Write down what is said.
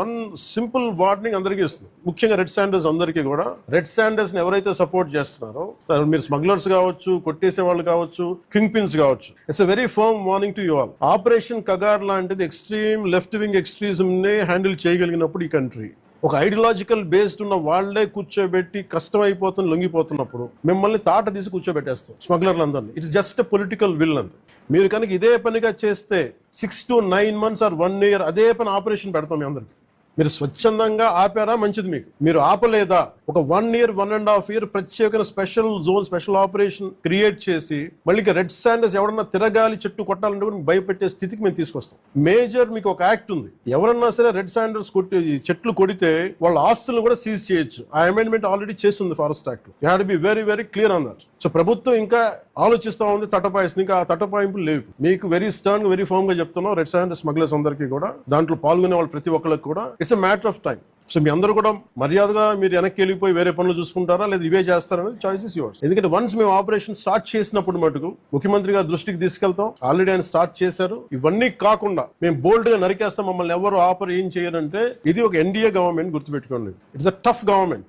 One simple warning అందరికీ ఇస్తుంది. ముఖ్యంగా రెడ్ శాండర్స్ అందరికీ కూడా. రెడ్ శాండర్స్ని ఎవరైతే సపోర్ట్ చేస్తున్నారో మీరు స్మగ్లర్స్ కావచ్చు కొట్టేసే వాళ్ళు కావచ్చు కింగ్ పిన్స్ కావచ్చు it's very firm warning to you all operation Kagar లాంటిది ఎక్స్ట్రీమ్ లెఫ్ట్ వింగ్ ఎక్స్ట్రీజం నే హ్యాండిల్ చేయగలిగినప్పుడు ఈ కంట్రీ. ఒక ఐడియాలజికల్ బేస్డ్ ఉన్న వాళ్ళే కూర్చోబెట్టి కష్టం అయిపోతుంది లొంగిపోతున్నప్పుడు మిమ్మల్ని తాట తీసి కూర్చోబెట్టేస్తాం స్మగ్లర్లందరినీ. ఇట్స్ జస్ట్ పొలిటికల్ విల్ అంది మీరు కనుక ఇదే పనిగా చేస్తే six to nine months or one year అదే పని ఆపరేషన్ పెడతాం మీ అందరికి. మీరు స్వచ్ఛందంగా ఆపారా? మంచిది మీకు. మీరు ఆపలేదా? ఒక one year one and half year ప్రత్యేకమైన special zone special operation create చేసి మళ్ళీ రెడ్ శాండర్స్ ఎవరన్నా తిరగాలి చెట్టు కొట్టాలంటే కూడా భయపెట్టే స్థితికి మేము తీసుకొస్తాం. మేజర్ మీకు ఒక యాక్ట్ ఉంది. ఎవరన్నా సరే రెడ్ శాండర్స్ కొట్టి చెట్లు కొడితే వాళ్ళ ఆస్తులను కూడా సీజ్ చేయొచ్చు. ఆ అమెండ్మెంట్ ఆల్రెడీ చేసింది forest act you had be very very clear అన్నారు సో ప్రభుత్వం ఇంకా ఆలోచిస్తూ ఉంది తటపాయిస్తుంది ఇంకా ఆ తటపాయింపులు లేవు. మీకు వెరీ స్టర్న్ వెరీ ఫామ్గా చెప్తున్నాం. రెడ్ శాండర్ స్మగ్లర్స్ అందరికీ కూడా. దాంట్లో పాల్గొనే వాళ్ళు ప్రతి ఒక్కరికి కూడా. It's matter of time so మీ అందరూ కూడా మర్యాదగా మీరు వెనక్కి వెళ్ళిపోయి వేరే పనులు చూసుకుంటారా? లేదా ఇవే చేస్తారనేది చాయిసెస్ యువర్స్ ఎందుకంటే వన్స్ మేము ఆపరేషన్ స్టార్ట్ చేసినప్పుడు మటుకు ముఖ్యమంత్రి గారి దృష్టికి తీసుకెళ్తాం. ఆల్రెడీ ఆయన స్టార్ట్ చేశారు. ఇవన్నీ కాకుండా మేము బోల్డ్గా నరికేస్తాం. మమ్మల్ని ఎవరు ఆపర్ ఏం చేయరంటే ఇది ఒక ఎన్డీఏ గవర్నమెంట్ గుర్తుపెట్టుకోండి. It's a tough government